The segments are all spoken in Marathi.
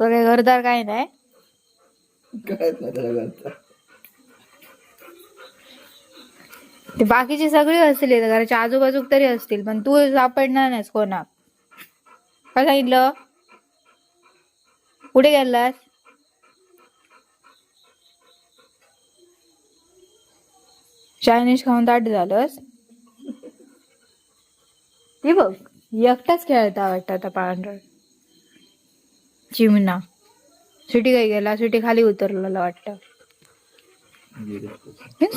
तुला काही घरदार काय नाही. त्याला. ते बाकीचे सगळे असतील घराच्या आजूबाजूक तरी असतील पण तू सापडणार नाहीस कोणाक. काय सांगितलं? कुठे गेलास? चायनीज खाऊन ताट झालंस? हे बघ. एकटाच खेळता वाटतं आता पांढर. चिमणा. सुटी काय गेला सुटी खाली उतरलेला वाटतं.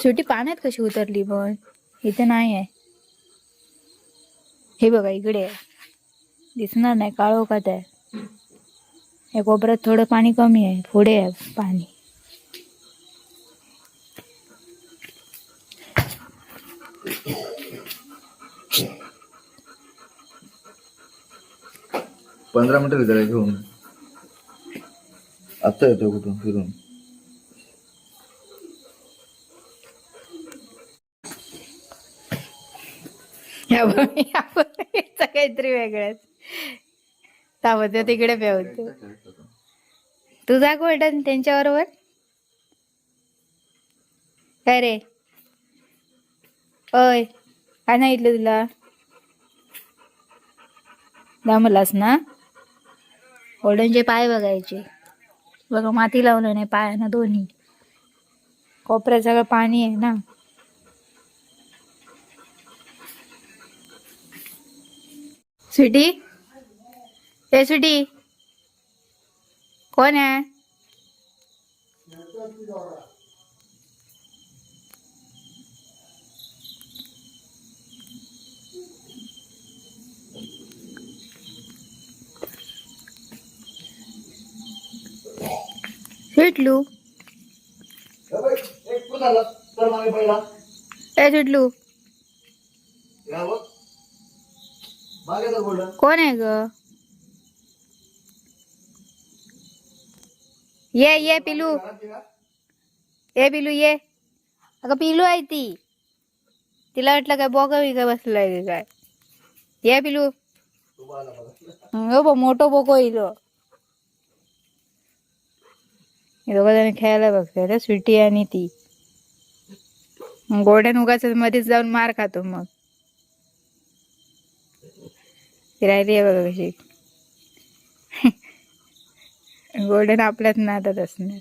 सुटी पाण्यात कशी उतरली पण? इथे नाही आहे. हे बघा इकडे आहे. दिसणार नाही काळोखात आहे. या कोपऱ्यात थोडं पाणी कमी आहे पुढे आहे पाणी. पंधरा मिनिटं घेऊन. आता येतो कुठून फिरून काहीतरी वेगळंच. थांबत तिकडे पेवतो तुझा गोल्डन त्यांच्या बरोबर काय रे? ओय काय सांगितलं तुला? दामलास ना? गोल्डनचे पाय बघायचे. बघा माती लावलं नाही पायानं दोन्ही. कोपऱ्यात सगळं पाणी आहे ना. स्वीटी? ए स्वीटी. कोण आहे? स्वीटलू ए स्वीटलू कोण आहे ग? ये ये पिलू। ये पिलू ये। अगं पिलू आहे ती तिला वाटलं काय बोका काय बसलाय काय ये पिलू। मोठो बोको येईल दोघं जण खेळायला बघते रे स्वीटी आणि ती. गोल्डन उगाच मध्येच जाऊन मार खातो मग. ती राहिली आहे बघा कशी. गोल्डन आपल्यात नादात असणार.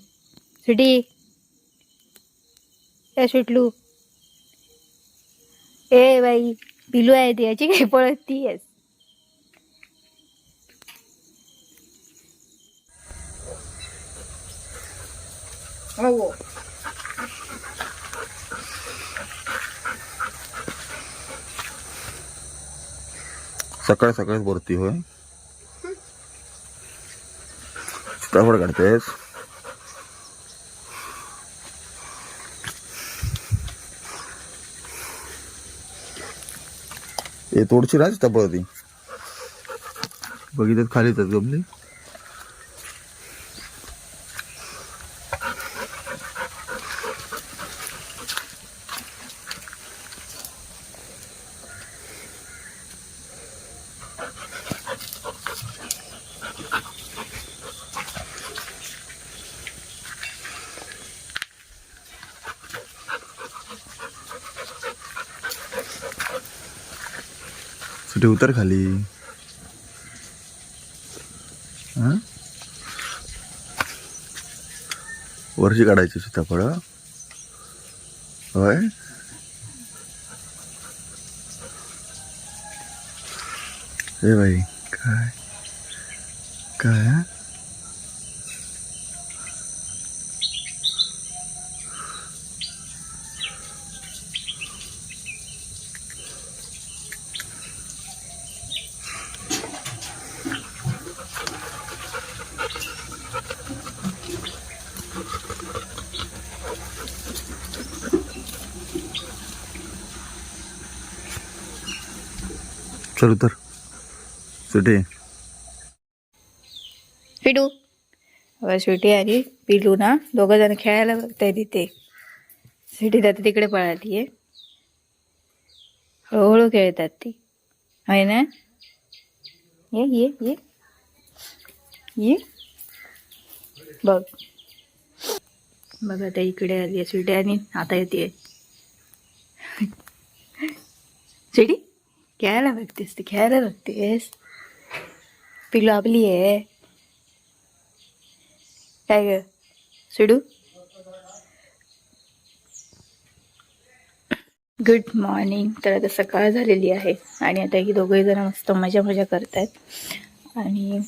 सुटी काय सुटलू ए बाई पिलू आहे ती याची काही पळत ती आहेस? हो सकाळ सकाळीच भरती होय. सीताफळ काढतेस? ए तोडची ना सीताफळ ती बघितलं खाली तर गमली. सुटे उतर खाली हा? वरची काढायची सीताफळ होय हे बाई काय काय चल उतर. सुटे पिडू स्वीटी आली. पिलू ना दोघं जण खेळायला बघताय तिथे. स्वीटी जाते तिकडे पळाली आहे हळूहळू खेळतात ती. आहे ना? ये ये ये. ये. बघ. बघ आता इकडे आली आहे स्वीटी आणि आता येते स्वीटी. खेळायला बघतेस ते खेळायला बघतेस पिलू आपली आहे काय ग सुडू गुड मॉर्निंग तर आता सकाळ झालेली आहे आणि आता ही दोघंही जण मस्त मजा मजा करतायत आणि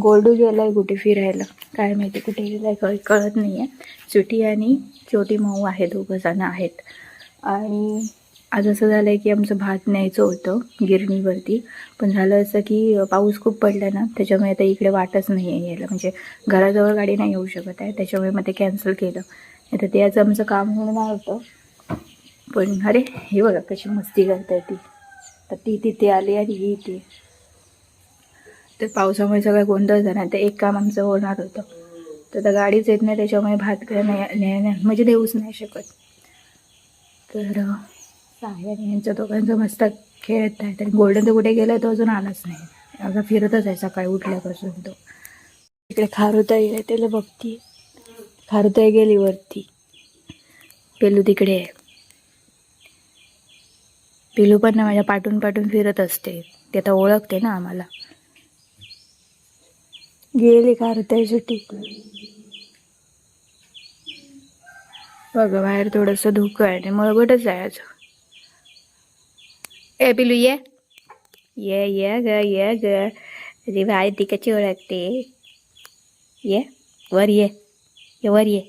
गोल्डू गेला आहे कुठे फिरायला काय माहिती कुठे आहे कळ कळत नाही आहे सुटी आणि छोटी माऊ आहे दोघं जण आहेत आणि आज असं झालं आहे की आमचं भात न्यायचं होतं गिरणीवरती. पण झालं असं की पाऊस खूप पडला ना त्याच्यामुळे आता इकडे वाटच नाही आहे यायला. म्हणजे घराजवळ गाडी नाही येऊ शकत आहे त्याच्यामुळे मग ते कॅन्सल केलं. आता ते आज आमचं काम होणार होतं. पण अरे हे बघा कशी मस्ती करताय ती. तर ती तिथे आली आणि ही ती तर पावसामुळे सगळं गोंधळ झाला. तर एक काम आमचं होणार होतं. तर आता गाडीच येत नाही त्याच्यामुळे भात काय नाही नाही- म्हणजे देऊच नाही शकत. तर अं, आणि यांच्या दोघांचं मस्त खेळत आहेत आणि गोल्डन तर कुठे गेलं तो अजून आलाच नाही. अगं फिरतच आहे सकाळी उठल्यापासून तो. इकडे खारुताई आहे त्याला बघती खारुताई गेली वरती. पेलू तिकडे आहे. पिलू पण ना माझ्या पाठून पाठून फिरत असते. ते आता ओळखते ना आम्हाला. गेली खारुताई सुट्टी. बघा बाहेर थोडंसं धुकं आहे आणि मळगटच जायचं ए पिलू ये. ये ये ग ये ग. अरे भाई ती कशी ओळखते. ये वर ये. ये वर ये.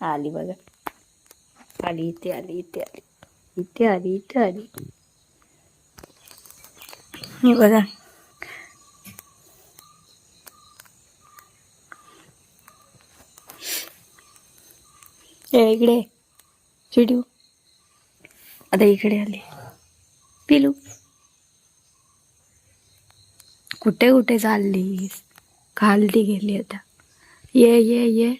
आली बघा. आली इथे आली इथे आली. इथे आली इथे आली. हे बघा. इकडे. चिडू. आता इकडे आली. पिलू. कुठे कुठे चाललीस खालती गेली आता. ये ये ये.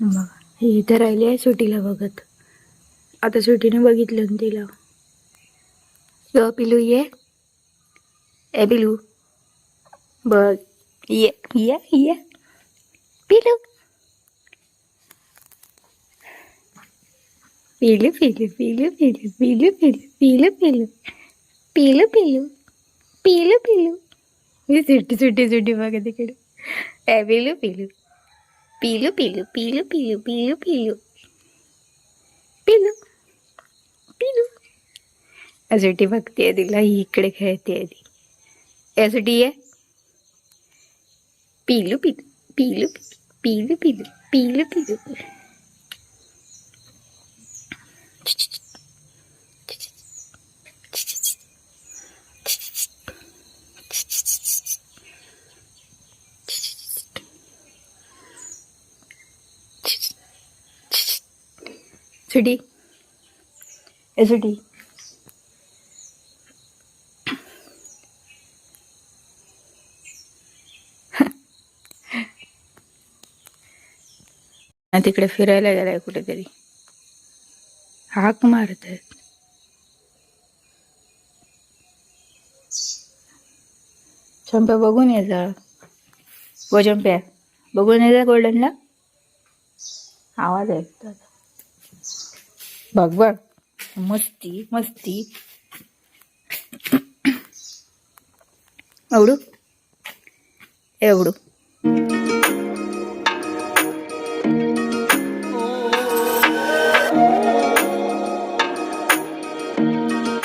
बघा ही इथे राहिली आहे सुटीला बघत. आता सुटीने बघितलं तिला. ग पिलू ये. ए पिलू. बघ ये ये ये. पिलू पिलू पिलू पिलू पिलू पिलू पिलू पिलू पिलू पिलू पिलू पिलू पिलू ही सुट्टी सुट्टी सुट्टी बघा तिकडे ए पिलू पिलू पिलू पिलू पिलू पिलू पिलू पिलू पिलू पिलू यासाठी बघते तिला ही इकडे खेळते ती यासाठी आहे पिलू पिलू पिलू पिलू പീലു പീലു പീലു പീലു. സുഡി. എസുഡി तिकडे फिरायला गेलाय कुठेतरी. हाक मारत आहेत चंप्या बघून ये जा. हो व चंप्या बघून ये जा गोल्डनला. आवाज ऐकतात बघ बघ. मस्ती मस्ती. एवढू? एवढू.